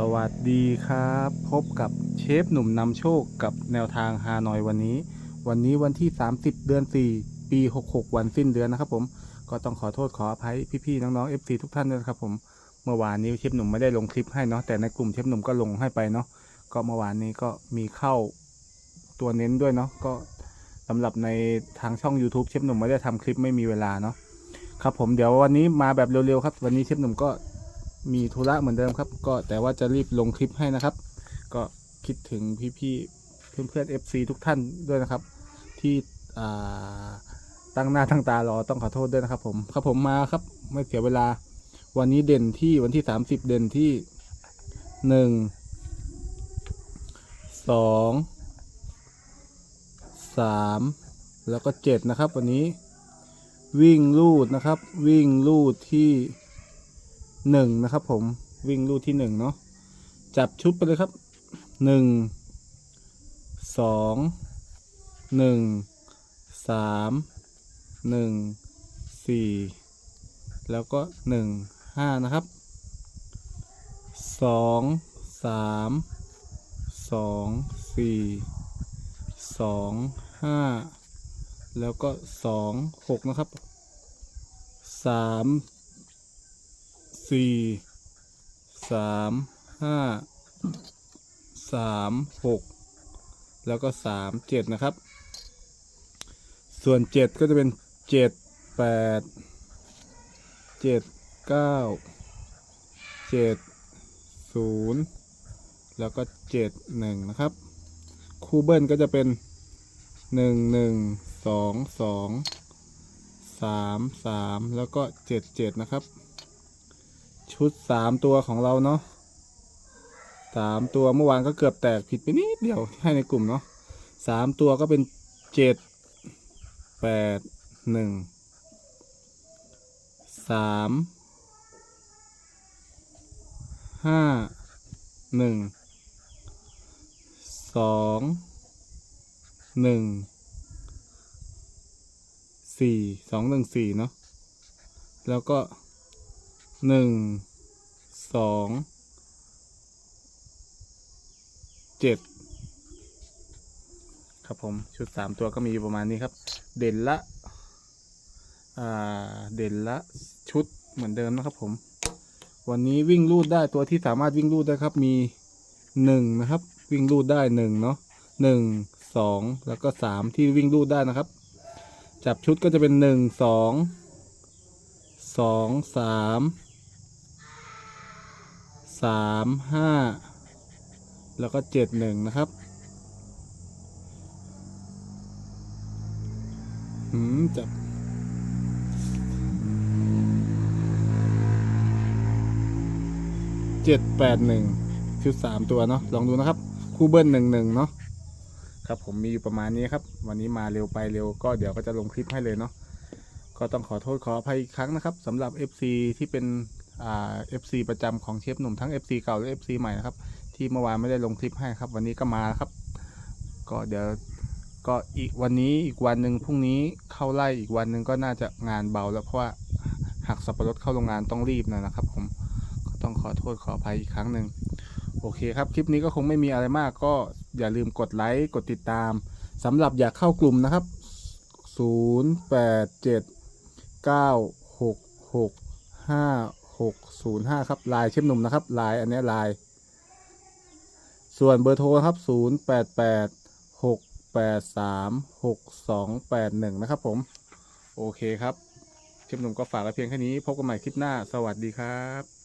สวัสดีครับ พบกับเชฟหนุ่มนำโชคกับแนวทางฮานอยวันนี้ วันนี้วันที่ 30 เดือน 4 ปี 66 วันสิ้นเดือนนะครับผมก็ต้องขอโทษขออภัยพี่ๆน้องๆ FC ทุกท่านด้วยนะครับผมเมื่อวานนี้เชฟหนุ่มไม่ได้ลงคลิปให้เนาะแต่ในกลุ่มเชฟหนุ่มก็ลงให้ไปเนาะก็เมื่อวานนี้ก็มีเข้าตัวเน้นด้วยเนาะก็สำหรับในทางช่อง YouTube เชฟหนุ่มไม่ได้ทำคลิปไม่มีเวลาเนาะครับผมเดี๋ยววันนี้มาแบบเร็วๆครับ วันนี้เชฟหนุ่มก็ มีธุระเหมือนเดิมครับ ก็แต่ว่าจะรีบลงคลิปให้นะครับ ก็คิดถึงพี่ๆเพื่อนๆ FC ทุกท่านด้วยนะครับ ที่ตั้งหน้าตั้งตารอต้องขอโทษด้วยนะครับ ผมครับผมมาครับไม่เสียเวลา วันนี้เด่นที่วันที่30เด่นที่หนึ่งสองสามแล้วก็เจ็ดนะครับ วันนี้วิ่งลูดนะครับ วิ่งลูดที่ หนึ่งนะครับ ผมวิ่งลู่ที่หนึ่งเนาะจับชุดไปเลยครับหนึ่งสองหนึ่งสามหนึ่งสี่แล้วก็หนึ่งห้านะครับสองสามสองสี่สองห้าแล้วก็สองหกนะครับสาม สี่สามห้าสามหกแล้วก็สามเจ็ดนะครับ ส่วนเจ็ดก็จะเป็นเจ็ดแปดเจ็ดเก้าเจ็ดศูนย์แล้วก็เจ็ดหนึ่งนะครับ คูเบิลก็จะเป็นหนึ่งหนึ่งสองสองสามสามแล้วก็เจ็ดเจ็ดนะครับ ชุดสามตัวของเราเนาะสามตัวเมื่อวานก็เกือบแตกผิดไปนิดเดียวให้ในกลุ่มเนาะสามตัวก็เป็นเจ็ดแปดหนึ่งสามห้าหนึ่งสองหนึ่งสี่สองหนึ่งสี่เนาะแล้วก็ หนึ่งสองเจ็ดครับผมชุดสามตัวก็มีอยู่ประมาณนี้ครับ เด่นละอ่าเด่นละชุดเหมือนเดิมนะครับผม วันนี้วิ่งลูดได้ตัวที่สามารถวิ่งลูดได้ครับมีหนึ่งนะครับ วิ่งลูดได้หนึ่งเนาะหนึ่งสองแล้วก็สามที่วิ่งลูดได้นะครับ จับชุดก็จะเป็นหนึ่งสองสองสาม สามห้าแล้วก็เจ็ดหนึ่งนะครับหืมจับเจ็ดแปดหนึ่งชุดสามตัวเนาะลองดูนะครับ คู่เบิ้ลหนึ่งหนึ่งเนาะครับผมมีอยู่ประมาณนี้ครับ วันนี้มาเร็วไปเร็วก็เดี๋ยวก็จะลงคลิปให้เลยเนาะก็ต้องขอโทษขออภัยอีกครั้งนะครับสำหรับ FC ที่เป็น อ่า FC ประจำของเชฟหนุ่มทั้ง FC เก่าและ FC ใหม่นะครับ ที่เมื่อวานไม่ได้ลงคลิปให้ครับ วันนี้ก็มาครับ ก็เดี๋ยวก็อีกวันนี้อีกวันหนึ่งพรุ่งนี้เข้าไล่อีกวันหนึ่งก็น่าจะงานเบาแล้วเพราะว่าหักสับปะรดเข้าโรงงานต้องรีบนะนะครับ ผมก็ต้องขอโทษขออภัยอีกครั้งหนึ่งโอเคครับคลิปนี้ก็คงไม่มีอะไรมากก็อย่าลืมกดไลค์กดติดตามสำหรับอยากเข้ากลุ่มนะครับ 0 8 7เก้าหก หกศูนย์ห้าครับ ลายเชมหนุ่มนะครับ ลายอันนี้ลาย ส่วนเบอร์โทรครับศูนย์แปดแปดหกแปดสามหกสองแปดหนึ่งนะครับผม โอเคครับเชมหนุ่มก็ฝากไว้เพียงแค่นี้ พบกันใหม่คลิปหน้า สวัสดีครับ